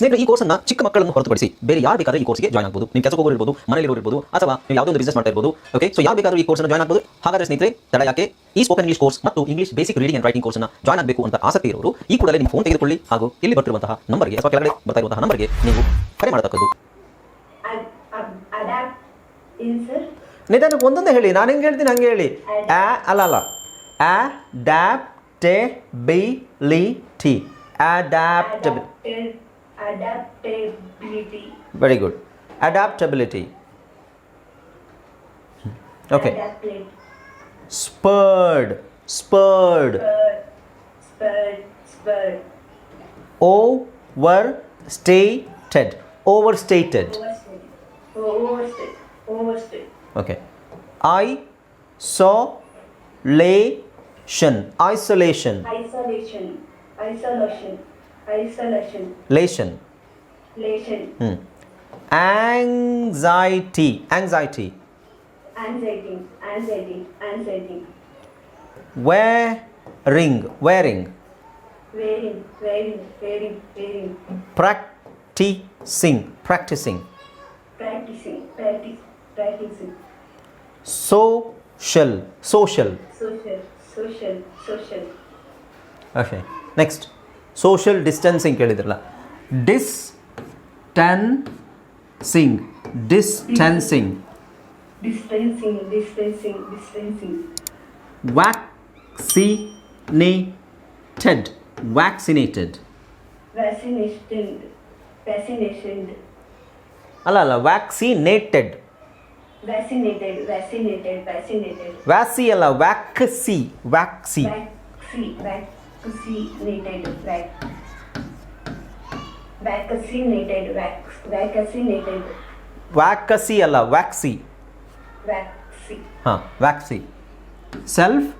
ಸ್ನೇಹಿತರೆ, ಈ ಕೋರ್ಸನ್ನ ಚಿಕ್ಕ ಮಕ್ಕಳನ್ನು ಹೊರತುಪಡಿಸಿ ಬೇರೆ ಯಾರು ಬೇಕಾದ್ರೆ ಈ ಕೋರ್ಸ್ಗೆ ಜಾಯ್ನ್ ಆಗಬಹುದು ನೀವು ಕೆಲಸ ಹೋಗೋರು ಮನೆಯಲ್ಲಿ ಇರ್ಬೋದು, ಅಥವಾ ನೀವು ಯಾವುದೋ ಒಂದು ಬಿಸ್ನೆಸ್ ಮಾಡ್ತಾ ಇರಬಹುದು ಓಕೆ ಸೊ ಯಾರು ಬೇಕಾದ್ರೂ ಈ ಕೋರ್ಸ್ ಜಾಯ್ನ್ ಆಗಬಹುದು ಹಾಗಾದ್ರೆ ಸ್ನೇಹಿತರೆ, ತಡ ಯಾಕೆ? ಈ ಸ್ಪೋಕನ್ ಇಂಗ್ಲಿಷ್ ಕೋರ್ಸ್ ಮತ್ತು English basic reading and writing ಕೋರ್ಸ್ನ ಜಾಯ್ನ್ ಆಗಬೇಕು ಅಂತ ಆಸಕ್ತಿ ಇರೋರು, ಈ ಕೂಡಲೇ ನಿಮ್ಮ ಫೋನ್ ತೆಗೆದುಕೊಳ್ಳಿ ಹಾಗೂ ಇಲ್ಲಿ ಬರ್ತಿರುವಂತಹ ನಂಬರ್ಗೆ ಅಥವಾ ಕೆಳಗಡೆ ಬರ್ತಾ ಇರುವಂತಹ ನಂಬರ್ಗೆ ನೀವು ಕರೆ ಮಾಡತಕ್ಕದ್ದು. ನಿಧಾನ ಒಂದೊಂದೇ ಹೇಳಿ, ನಾನು ಹೆಂಗೆ ಹೇಳ್ತೀನಿ ಹಂಗೆ ಹೇಳಿ. ಆ ಅಲ್ಲ ಅಲ್ಲ. ಆ adaptability. Adaptability adaptability. Very good. Adaptability. Hmm. Okay. Adaptability. spurred. Spurred. Spurred. Spurred. Overstated. Overstated. Overstated. Overstated. Okay. I saw isolation. Isolation. Isolation. Isolation. Lation. Lation. Hmm. Anxiety. Anxiety. Anxiety. Anxiety. Anxiety. Wearing. Wearing. Wearing. Wearing. Wearing. Wearing. Practicing. Practicing. Practicing. Practicing. Social. Social. Social. Social. Social. Okay. Next. Social distancing ಕೇಳಿದ್ರಲ್ಲ Distancing. Distancing. Distancing distancing distancing Vaccinated. Vaccinated. Vaccination vaccination ಅಲ್ಲ ಅಲ್ಲ vaccinated vaccinated vaccinated vaccinated ವ್ಯಾಸಿ ಅಲ್ಲ ವ್ಯಾಕ್ಸಿ ವ್ಯಾಕ್ಸಿ ವ್ಯಾಕ್ಸಿ vaccinated ವ್ಯಾಕ್ vaccinated wax vaccinated ವ್ಯಾಕಸಿ ಅಲ್ಲ ವ್ಯಾಕ್ಸಿ ವ್ಯಾಕ್ಸಿ ಹಾಂ ವ್ಯಾಕ್ಸಿ self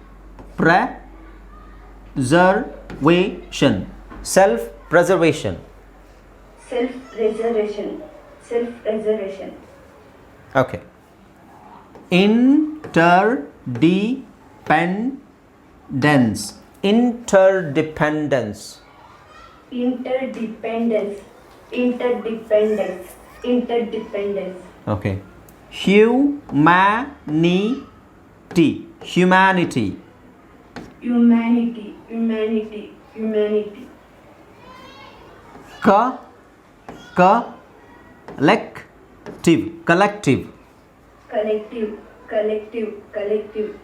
preservation self preservation self reservation self reservation okay interdependence interdependence. Interdependence. Interdependence. Interdependence. Okay. Humanity. Humanity. Humanity. Humanity. Humanity. Ka. Ka. Collective. Collective. Collective. Collective. Collective.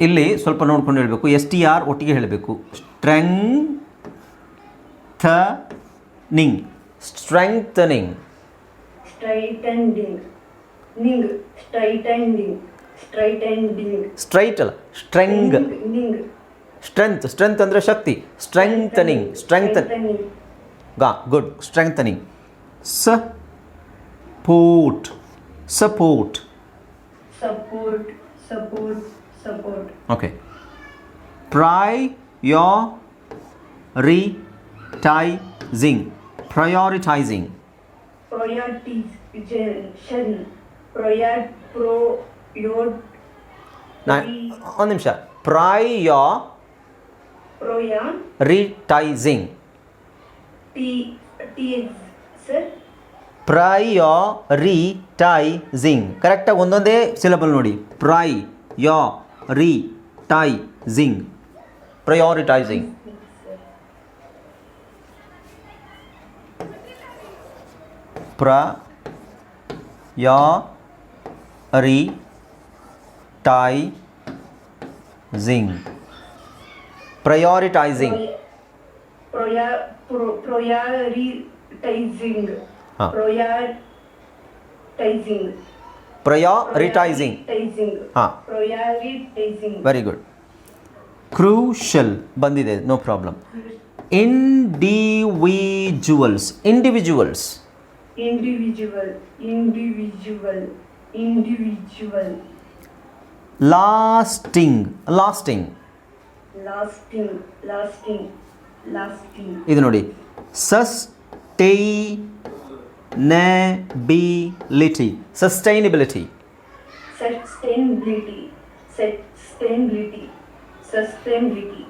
ಇಲ್ಲಿ ಸ್ವಲ್ಪ ನೋಡ್ಕೊಂಡು ಹೇಳಬೇಕು. S T R ಒಟ್ಟಿಗೆ ಹೇಳಬೇಕು. ning straightening straightening straight ಅಲ್ಲ. ಸ್ಟ್ರೆಂಗ್. Strength. Strength ಅಂದರೆ ಶಕ್ತಿ. Strengthen strengthening ಗಾ good. Strengthening support support. Support. support support okay prioritising prioritising prioritization prior pro your ನಾ ಒಂದು ನಿಮಿಷ ಪ್ರಾಯ ಪ್ರಯಾರಿಟೈಸಿಂಗ್ T T sir ಪ್ರಯಾರಿಟೈಸಿಂಗ್ ಕರೆಕ್ಟಾಗಿ ಒಂದೊಂದೇ ಸಿಲಬಲ್ ನೋಡಿ ಪ್ರೈ ಯಾ prioritizing prioritizing prioritizing prioritizing prioritizing prioritizing prioritizing ಟೇಸಿಂಗ್ very good crucial ಬಂದಿದೆ no problem individuals individuals individual individual lasting lasting lasting lasting ಇದು ನೋಡಿ. ಸಸ್ಟೇಯ ಸಸ್ಟೈನಬಿಲಿಟಿ sustainability sustainability sustainability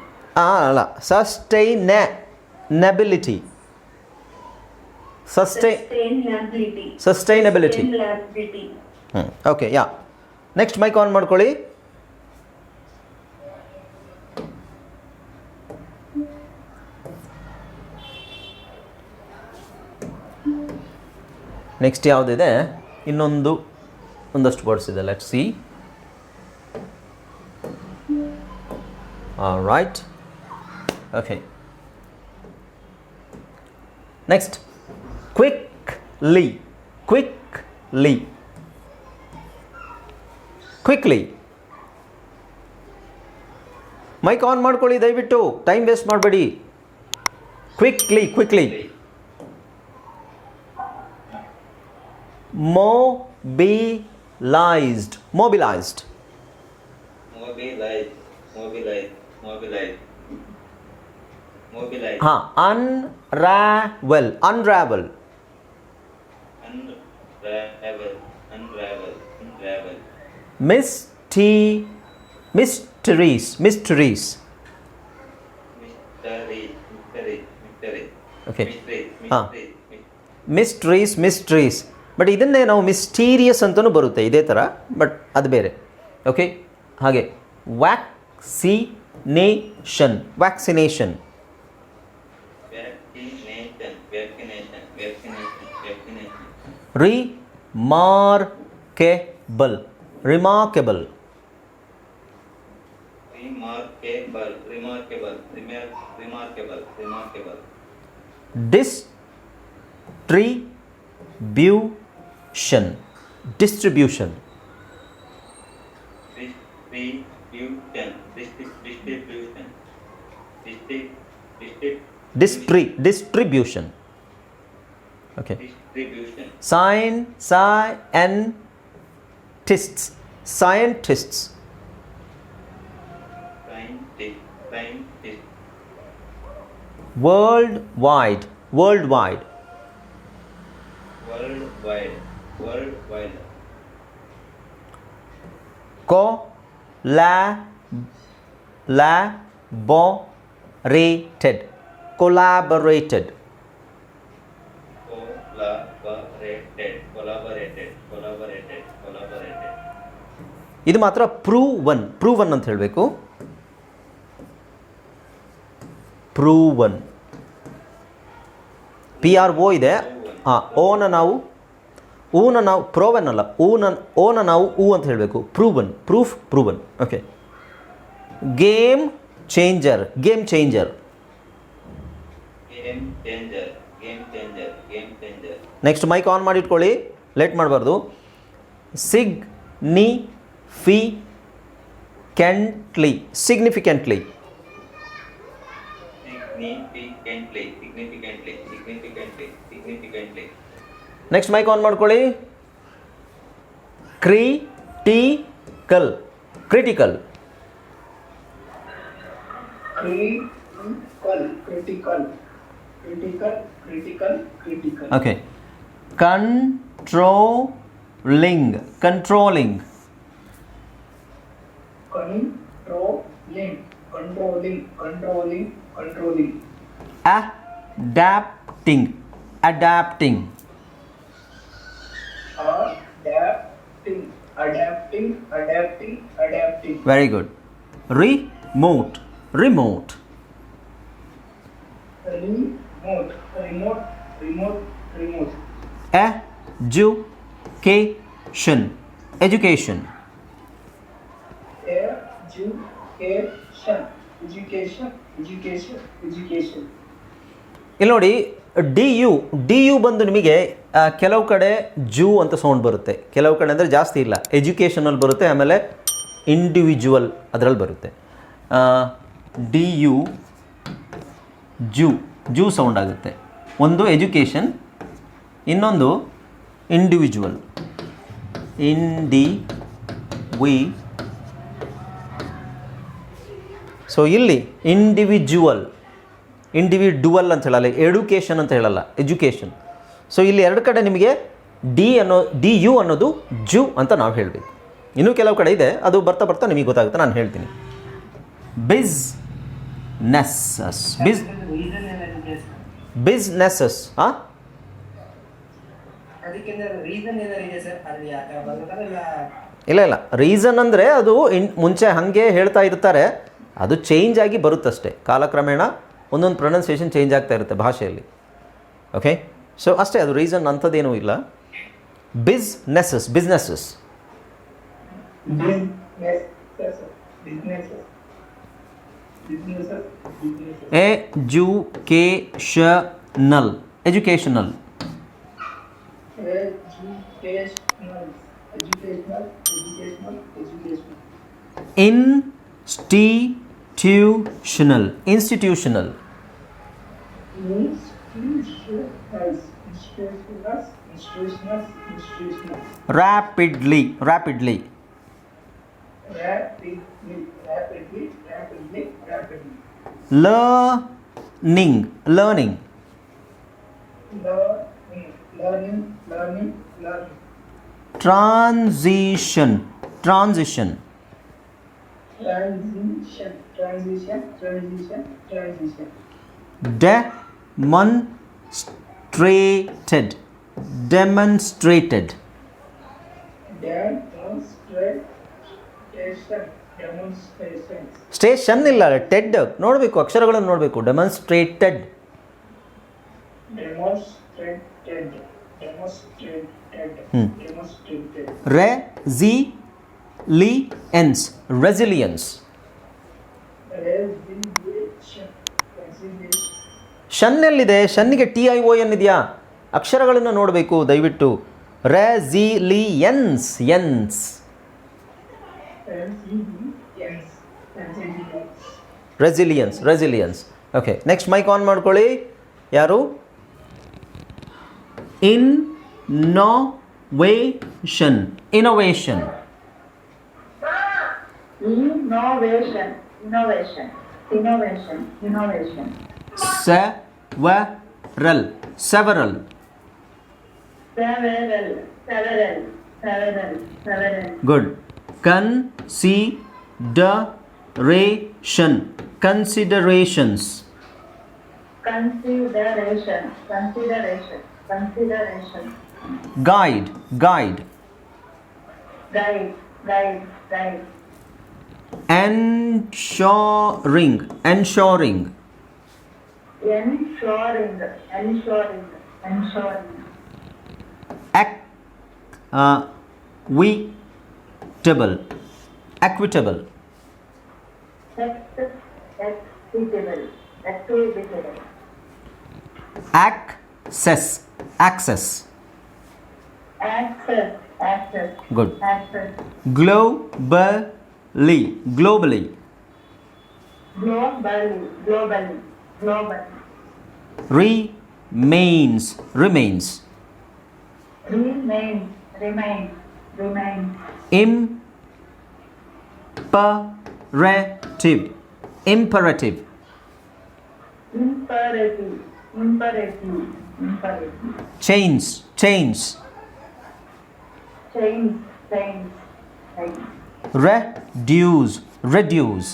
ಅಲ್ಲ ಸಸ್ಟೈನಬಿಲಿಟಿ ಸಸ್ಟೈ sustainability Sustainability. sustainability ಹ್ಞೂ okay yeah next mic on ಮಾಡ್ಕೊಳ್ಳಿ next ಯಾವುದಿದೆ? ಇನ್ನೊಂದು, ಒಂದಷ್ಟು words ಇದೆ. Let see right okay next quickly quickly quickly mic on ಮಾಡ್ಕೊಳ್ಳಿ, ದಯವಿಟ್ಟು. ಟೈಮ್ ವೇಸ್ಟ್ ಮಾಡಬೇಡಿ. Quickly quickly mobilized. Mobilized. Mobilized. Mobilized. Mobilized. Mobilized. हाँ unravel. Unravel. Unravel. Unravel. Unravel. Mystery mysteries. Mysteries. Mystery. Mystery. Mystery. Okay. Mystery. Mystery. Mysteries. Mysteries. But ಇದನ್ನೇ ನಾವು mysterious ಅಂತಲೂ ಬರುತ್ತೆ ಇದೇ ಥರ ಬಟ್ ಅದು ಬೇರೆ. ಓಕೆ ಹಾಗೆ. Vaccination vaccination remarkable remarkable remarkable remarkable remarkable, Distribution. Distribution. Distri- distribution. Okay. Distribution. Sign, sci. Scientists. Worldwide. Worldwide. Worldwide. collaborated collaborated collaborated, collaborated, collaborated, collaborated, ಇದು ಮಾತ್ರ ಪ್ರೂವನ್ ಪ್ರೂವನ್ ಅಂತ ಹೇಳಬೇಕು ಪ್ರೂವನ್ ಪಿ ಆರ್ ಓ ಇದೆ ಹಾಂ ಓನ ನಾವು ಊನ ನಾವು proven ಅಲ್ಲ ಊನ ಓನ ನಾವು ಊ ಅಂತ ಹೇಳಬೇಕು. Proven proof proven. Okay game changer game changer next mic on ಮಾಡಿ ಇಟ್ಕೊಳ್ಳಿ ಲೇಟ್ ಮಾಡಬಾರ್ದು significantly significantly significantly significantly significantly significantly next mic on ಮಾಡ್ಕೊಳ್ಳಿ critical critical critical critical critical critical critical okay controlling controlling controlling controlling adapting adapting adapting, adapting, adapting, adapting, very good remote remote remote, remote, remote, remote, education education education, education, education, education. ಇಲ್ಲಿ ನೋಡಿ D you D you ಬಂದು ನಿಮಗೆ ಆ, ಕೆಲವು ಕಡೆ zoo ಅಂತ sound ಬರುತ್ತೆ. ಕೆಲವು ಕಡೆ ಅಂದರೆ ಜಾಸ್ತಿ ಇಲ್ಲ. ಎಜುಕೇಷನಲ್ಲಿ ಬರುತ್ತೆ, ಆಮೇಲೆ ಇಂಡಿವಿಜುವಲ್ ಅದರಲ್ಲಿ ಬರುತ್ತೆ. ಡಿ ಯು ಜೂ ಜೂ ಸೌಂಡ್ ಆಗುತ್ತೆ. ಒಂದು ಎಜುಕೇಷನ್ ಇನ್ನೊಂದು ಇಂಡಿವಿಜುವಲ್ ಇನ್ ಡಿ ವಿ ಸೊ ಇಲ್ಲಿ ಇಂಡಿವಿಜುವಲ್ ಇಂಡಿವಿಜುವಲ್ ಅಂತ ಹೇಳಲ್ಲ ಎಡುಕೇಷನ್ ಅಂತ ಹೇಳಲ್ಲ ಎಜುಕೇಷನ್ ಸೊ ಇಲ್ಲಿ ಎರಡು ಕಡೆ ನಿಮಗೆ ಡಿ ಅನ್ನೋ ಡಿ ಯು ಅನ್ನೋದು ಜು ಅಂತ ನಾವು ಹೇಳಬೇಕು. ಇನ್ನೂ ಕೆಲವು ಕಡೆ ಇದೆ, ಅದು ಬರ್ತಾ ಬರ್ತಾ ನಿಮಗೆ ಗೊತ್ತಾಗುತ್ತೆ, ನಾನು ಹೇಳ್ತೀನಿ. ಬಿಸ್ ನೆಸ್ಸಸ್ ಬಿಸ್ ಬಿಸ್ನೆಸ್ಸಸ್ ಹಾಂ ಇಲ್ಲ ಇಲ್ಲ. ರೀಸನ್ ಅಂದರೆ ಅದು ಇನ್ ಮುಂಚೆ ಹಾಗೆ ಹೇಳ್ತಾ ಇರ್ತಾರೆ, ಅದು ಚೇಂಜ್ ಆಗಿ ಬರುತ್ತಷ್ಟೇ. ಕಾಲಕ್ರಮೇಣ ಒಂದೊಂದು ಪ್ರೊನೌನ್ಸಿಯೇಷನ್ ಚೇಂಜ್ ಆಗ್ತಾ ಇರುತ್ತೆ ಭಾಷೆಯಲ್ಲಿ. ಓಕೆ ಸೊ ಅಷ್ಟೇ ಅದು ರೀಸನ್ ಅಂಥದ್ದೇನೂ ಇಲ್ಲ businesses businesses Business, businesses, businesses, businesses. rapidly rapidly. Rapidly rapidly rapidly learning learning. Learning learning learning learning transition transition transition transition transition transition. Demonstrated demonstrated. Station ಇಲ್ಲ ಟೆಡ್ ನೋಡಬೇಕು ಅಕ್ಷರಗಳನ್ನು ನೋಡಬೇಕು. Demonstrated resilience resilience resilience Resilition, resilition. ಶನ್ ಎಲ್ಲಿದೆ ಶನ್ನಿಗೆ T I O N ಇದೆಯಾ ಅಕ್ಷರಗಳನ್ನು ನೋಡಬೇಕು ದಯವಿಟ್ಟು. ರೆಸಿಲಿಯನ್ಸ್ ಎನ್ಸ್ ಎನ್ಸ್ resilience. Resilience resilience okay next mic on ಮಾಡ್ಕೊಳ್ಳಿ ಯಾರು innovation innovation Innovation, innovation, innovation, innovation. Several several Several, several, several, several. Good consideration Considerations. Consideration. Consideration. Consideration. Guide. Guide. Guide. Guide. Guide. Ensuring. Ensuring. Ensuring. Ensuring. Ensuring. Act. Uh, we. Equitable. Equitable. Ex- Equitable, equitable. access access Access, access. Good. Access. globally. Globally. Globally, globally, globally. remains. Remains. Remains, remain, remain. imperative imperative Imperative, imperative, imperative. chains chains Change, change, change. reduce reduce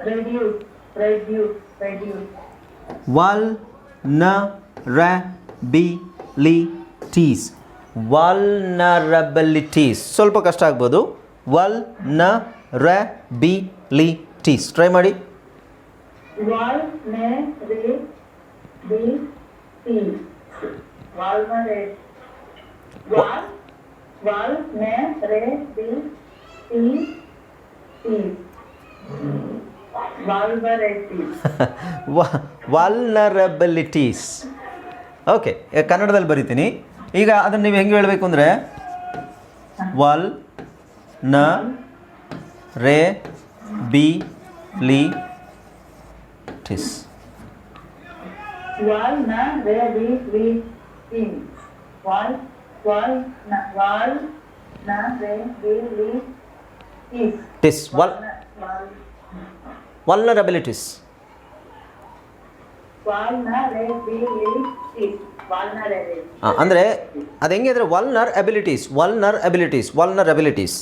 reduce, reduce, reduce, ವಲ್ ನ ರ B ಲಿ tease vulnerabilities ಸ್ವಲ್ಪ ಕಷ್ಟ ಆಗ್ಬೋದು ವಲ್ vulnerabilities try ಮಾಡಿ vulnerability, vulnerate, vul, vulnerability, vulnerability. Vulnerabilities okay ಕನ್ನಡದಲ್ಲಿ ಬರಿತೀನಿ ಈಗ ಅದನ್ನು ನೀವು ಹೆಂಗೆ ಹೇಳಬೇಕು ಅಂದರೆ ವಲ್ ನ ರೇ ಬಿ ಲಿ na. Wal na vul, vul, vulnerability. ಟಿಸ್ ವಲ್ ವಲ್ನರಬಿಲಿಟೀಸ್. ಅಂದರೆ ಅದು ಹೆಂಗೆ ಅಂದರೆ vulnerabilities vulnerabilities ವಲ್ನರ್ abilities